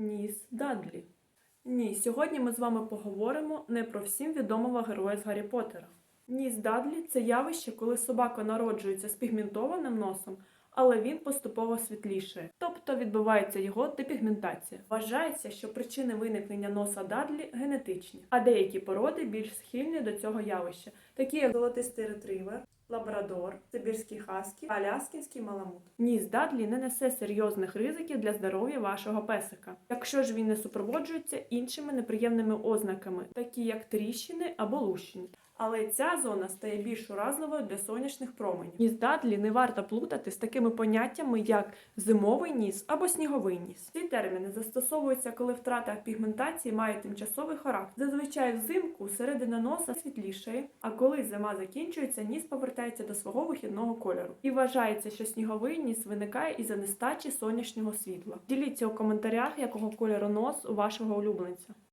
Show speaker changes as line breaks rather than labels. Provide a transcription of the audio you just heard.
Ніс Дадлі. Ні, сьогодні ми з вами поговоримо не про всім відомого героя з Гаррі Поттера. Ніс Дадлі це явище, коли собака народжується з пігментованим носом, але він поступово світлішає, тобто відбувається його депігментація. Вважається, що причини виникнення носа Дадлі генетичні, а деякі породи більш схильні до цього явища, такі як золотистий ретривер, лабрадор, сибірський хаскі, аляскінський маламут. Ніс Дадлі не несе серйозних ризиків для здоров'я вашого песика, якщо ж він не супроводжується іншими неприємними ознаками, такі як тріщини або лущення. Але ця зона стає більш уразливою для сонячних променів. Ніс Дадлі не варто плутати з такими поняттями, як зимовий ніс або сніговий ніс. Ці терміни застосовуються, коли втрата пігментації має тимчасовий характер. Зазвичай взимку середина носа світлішає, а коли зима закінчується, ніс повертається до свого вихідного кольору. І вважається, що сніговий ніс виникає із-за нестачі сонячного світла. Діліться у коментарях, якого кольору нос у вашого улюбленця.